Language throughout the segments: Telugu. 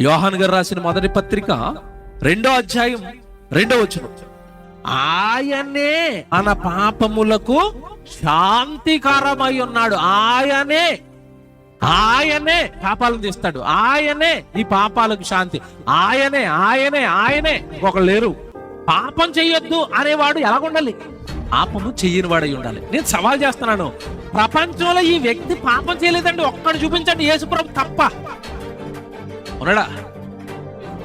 యోహాన్ గారు రాసిన మొదటి పత్రిక రెండో అధ్యాయం రెండో వచనం. ఆయనే మన పాపములకు శాంతికరమై ఉన్నాడు. ఆయనే ఆయనే పాపాలను తీస్తాడు. ఆయనే ఈ పాపాలకు శాంతి. ఆయనే ఆయనే ఆయనే. ఇంకొకరు లేరు. పాపం చెయ్యొద్దు అనేవాడు ఎలాగుండాలి? పాపము చెయ్యని వాడై ఉండాలి. నేను సవాల్ చేస్తున్నాను. ప్రపంచంలో ఈ వ్యక్తి పాపం చేయలేదండి. ఒక్కడు చూపించండి. యేసుప్రభు తప్ప. ఉన్నాడా?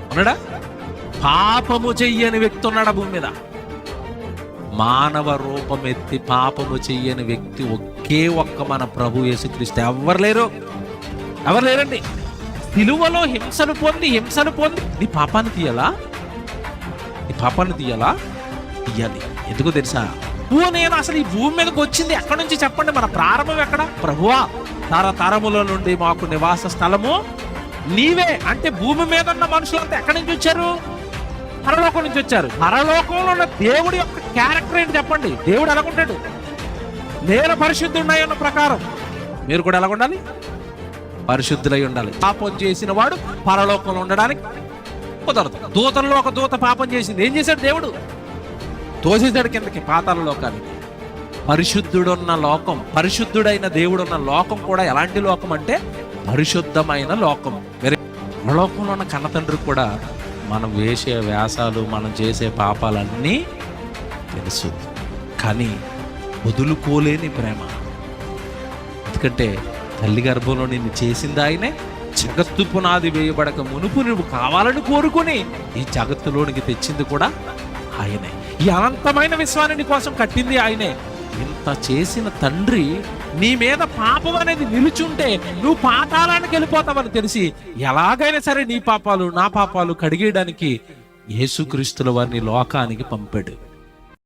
ఉన్నాడా? పాపము చెయ్యని వ్యక్తి ఉన్నాడా భూమి మీద? మానవ రూపం ఎత్తి పాపము చెయ్యని వ్యక్తి ఒకే ఒక్క మన ప్రభు యేసుక్రీస్తు. ఎవరు లేరు? ఎవరు లేరండి? సిలువలో హింసను పొంది హింసను పొంది. నీ పాపాన్ని తీయాలా? నీ పాపాన్ని తీయాలా? తీయాలి. ఎందుకు తెలుసా? నువ్వు నేను అసలు ఈ భూమి మీదకి వచ్చింది ఎక్కడి నుంచి చెప్పండి? మన ప్రారంభం ఎక్కడ? ప్రభువా తరతరముల నుండి మాకు నివాస స్థలము. నీవే అంటే భూమి మీద ఉన్న మనుషులంతా ఎక్కడి నుంచి వచ్చారు? పరలోకం నుంచి వచ్చారు. పరలోకంలో ఉన్న దేవుడి యొక్క క్యారెక్టర్ ఏంటి చెప్పండి? దేవుడు ఎలాగుంటాడు? నేను పరిశుద్ధి ఉన్నాయన్న ప్రకారం. మీరు కూడా ఎలా ఉండాలి పరిశుద్ధులై ఉండాలి. పాపం చేసిన వాడు పరలోకంలో ఉండడానికి కుదరదు. దూతల్లో ఒక దూత పాపం చేసింది. ఏం చేశాడు దేవుడు? తోసేశాడు కిందకి పాతాల లోకానికి పరిశుద్ధుడున్న లోకం పరిశుద్ధుడైన దేవుడున్న లోకం కూడా ఎలాంటి లోకం అంటే పరిశుద్ధమైన లోకం. వేరే లోకంలో ఉన్న కన్నతండ్రి కూడా మనం వేసే వ్యాసాలు మనం చేసే పాపాలన్నీ తెలుసు. కానీ వదులుకోలేని ప్రేమ. ఎందుకంటే తల్లి గర్భంలో నిన్ను చేసింది ఆయనే. జగత్తు పునాది వేయబడక మునుపు నువ్వు కావాలని కోరుకొని ఈ జగత్తులోనికి తెచ్చింది కూడా ఆయనే. ఈ అనంతమైన విశ్వాన్ని కోసం కట్టింది ఆయనే. ఇంత చేసిన తండ్రి నీ మీద పాపం అనేది నిలుచుంటే నువ్వు పాతాళానికి వెళ్ళిపోతావని తెలిసి ఎలాగైనా సరే నీ పాపాలు నా పాపాలు కడిగేయడానికి యేసుక్రీస్తుల వారిని లోకానికి పంపాడు.